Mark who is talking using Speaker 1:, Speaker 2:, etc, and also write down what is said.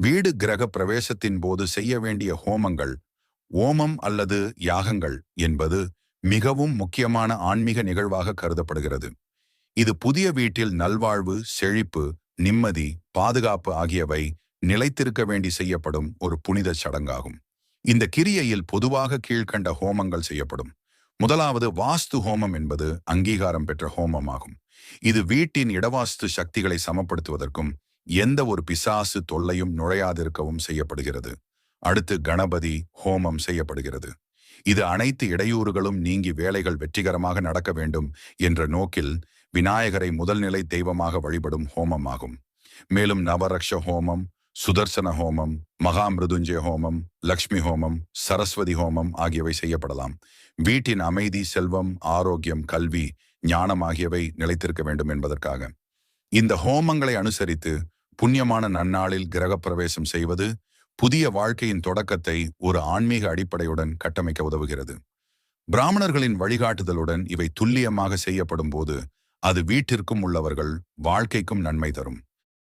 Speaker 1: வீடு கிரக பிரவேசத்தின் போது செய்ய வேண்டிய ஹோமங்கள் ஓமம் அல்லது யாகங்கள் என்பது மிகவும் முக்கியமான ஆன்மீக நிகழ்வாக கருதப்படுகிறது. இது புதிய வீட்டில் நல்வாழ்வு செழிப்பு நிம்மதி பாதுகாப்பு ஆகியவை நிலைத்திருக்க வேண்டி செய்யப்படும் ஒரு புனித சடங்காகும். இந்த கிரியையில் பொதுவாக கீழ்க்கண்ட ஹோமங்கள் செய்யப்படும். முதலாவது வாஸ்து ஹோமம் என்பது அங்கீகாரம் பெற்ற ஹோமமாகும். இது வீட்டின் இடவாஸ்து சக்திகளை சமப்படுத்துவதற்கும் எந்த ஒரு பிசாசு தொல்லையும் நுழையாதிருக்கவும் செய்யப்படுகிறது. அடுத்து கணபதி ஹோமம் செய்யப்படுகிறது. இது அனைத்து இடையூறுகளும் நீங்கி வேலைகள் வெற்றிகரமாக நடக்க வேண்டும் என்ற நோக்கில் விநாயகரை முதல்நிலை தெய்வமாக வழிபடும் ஹோமமாகும். மேலும் நவரக்ஷ ஹோமம் சுதர்சன ஹோமம் மகாமிருதுஞ்சய ஹோமம் லக்ஷ்மி ஹோமம் சரஸ்வதி ஹோமம் ஆகியவை செய்யப்படலாம். வீட்டின் அமைதி செல்வம் ஆரோக்கியம் கல்வி ஞானம் ஆகியவை நிலைத்திருக்க வேண்டும் என்பதற்காக. இந்த ஹோமங்களை அனுசரித்து புண்ணியமான நன்னாளில் கிரகப்பிரவேசம் செய்வது புதிய வாழ்க்கையின் தொடக்கத்தை ஒரு ஆன்மீக அடிப்படையுடன் கட்டமைக்க உதவுகிறது. பிராமணர்களின் வழிகாட்டுதலுடன் இவை துல்லியமாக செய்யப்படும் போது அது வீட்டிற்கும் உள்ளவர்கள் வாழ்க்கைக்கும் நன்மை தரும்.